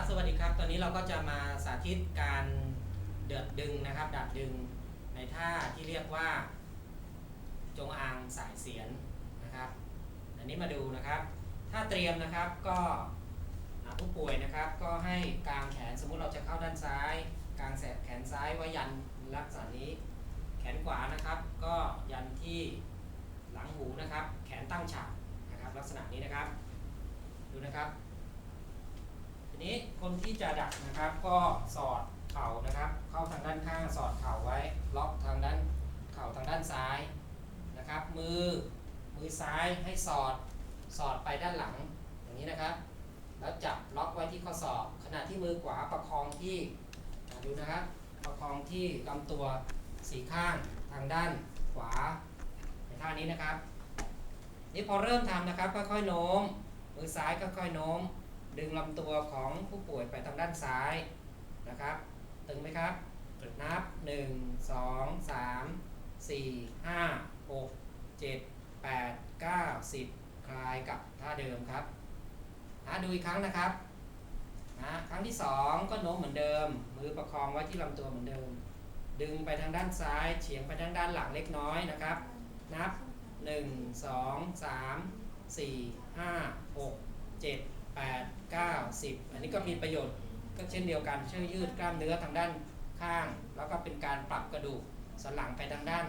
ครับสวัสดีครับตอนนี้เราก็จะมาสาธิตการเดือดดึงนะครับ ดัดดึงในท่าที่เรียกว่า จงอางสายเสียนนะครับ อันนี้มาดูนะครับ ถ้าเตรียมนะครับก็ผู้ป่วยนะครับ ก็ให้กางแขนสมมุติเราจะเข้าด้านซ้าย กางแสแขนซ้ายไว้ยันลักษณะนี้ แขนขวานะครับ ก็ยันที่หลังหูนะครับ แขนตั้งฉากนะครับ ลักษณะนี้นะครับ ดูนะครับ นี้คนที่จะดักนะครับก็สอดเข่านะครับ เข้าทางด้านข้างสอดเข่าไว้ ล็อกทางด้านเข่าทางด้านซ้ายนะครับ มือมือซ้ายให้สอดสอดไปด้านหลังอย่างนี้นะครับ แล้วจับล็อกไว้ที่ข้อศอกขณะที่มือขวาประคองที่ดูนะครับประคองที่ลำตัวสีข้างทางด้านขวาในท่านี้นะครับ นี่พอเริ่มทำนะครับค่อยๆโน้มมือซ้ายค่อยๆโน้ม ดึงลำตัวของผู้ป่วยไปทางด้านซ้ายนะครับ ตึงไหมครับ นับ 1 2 3 4 5 6 7 8 9 10 คลายกับท่าเดิมครับนะดูอีกครั้งนะครับนะครั้งที่ 2 ก็โน้มเหมือนเดิม มือประคองไว้ที่ลำตัวเหมือนเดิม ดึงไปทางด้านซ้ายเฉียงไปทางด้านหลังเล็กน้อยนะครับ นับ 1 2 3 4 5 6 7 8 9 10 อันนี้ก็มีประโยชน์ก็เช่นเดียวกันช่วยยืดกล้ามเนื้อทางด้านข้าง แล้วก็เป็นการปรับกระดูกสันหลังไปทางด้าน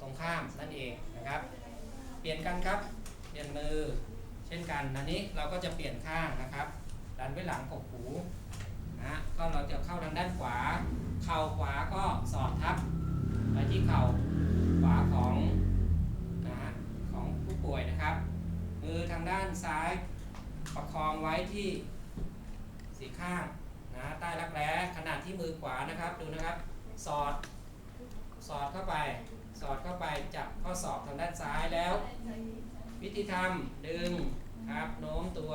ตรงข้ามนั่นเองนะครับ เปลี่ยนกันครับเปลี่ยนมือเช่นกันอันนี้เราก็จะเปลี่ยนข้างนะครับ ดันไว้หลังกกหูนะก็เราจะเข้าทางด้านขวา เข่าขวาก็สอดทับไปที่เข่าขวาของนะฮะของผู้ป่วยนะครับ มือทางด้านซ้าย ประคองไว้ที่สีข้างนะใต้รักแร้ขณะที่มือขวานะครับดูนะครับ สอดสอดเข้าไป สอดเข้าไปจับข้อศอกทางด้านซ้ายแล้ว วิธีทำดึงครับโน้มตัว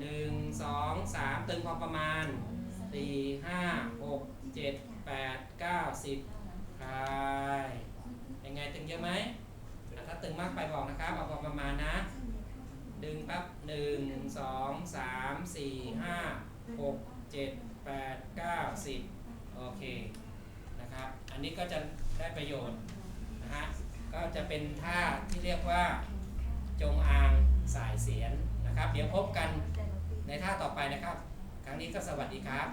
หนึ่งสองสามตึงพอประมาณสี่ห้าหกเจ็ดแปดเก้าสิบคลายยังไงตึงเยอะไหมถ้าตึงมากไปบอกนะครับเอาพอประมาณนะ ดึงปั๊บหนึ่งสองสามสี่ห้าหกเจ็ดแปดเก้าสิบโอเคนะครับ อันนี้ก็จะได้ประโยชน์นะฮะก็จะเป็นท่าที่เรียกว่าจงอางสายเสียนนะครับ เดี๋ยวพบกันในท่าต่อไปนะครับ ครั้งนี้ก็สวัสดีครับ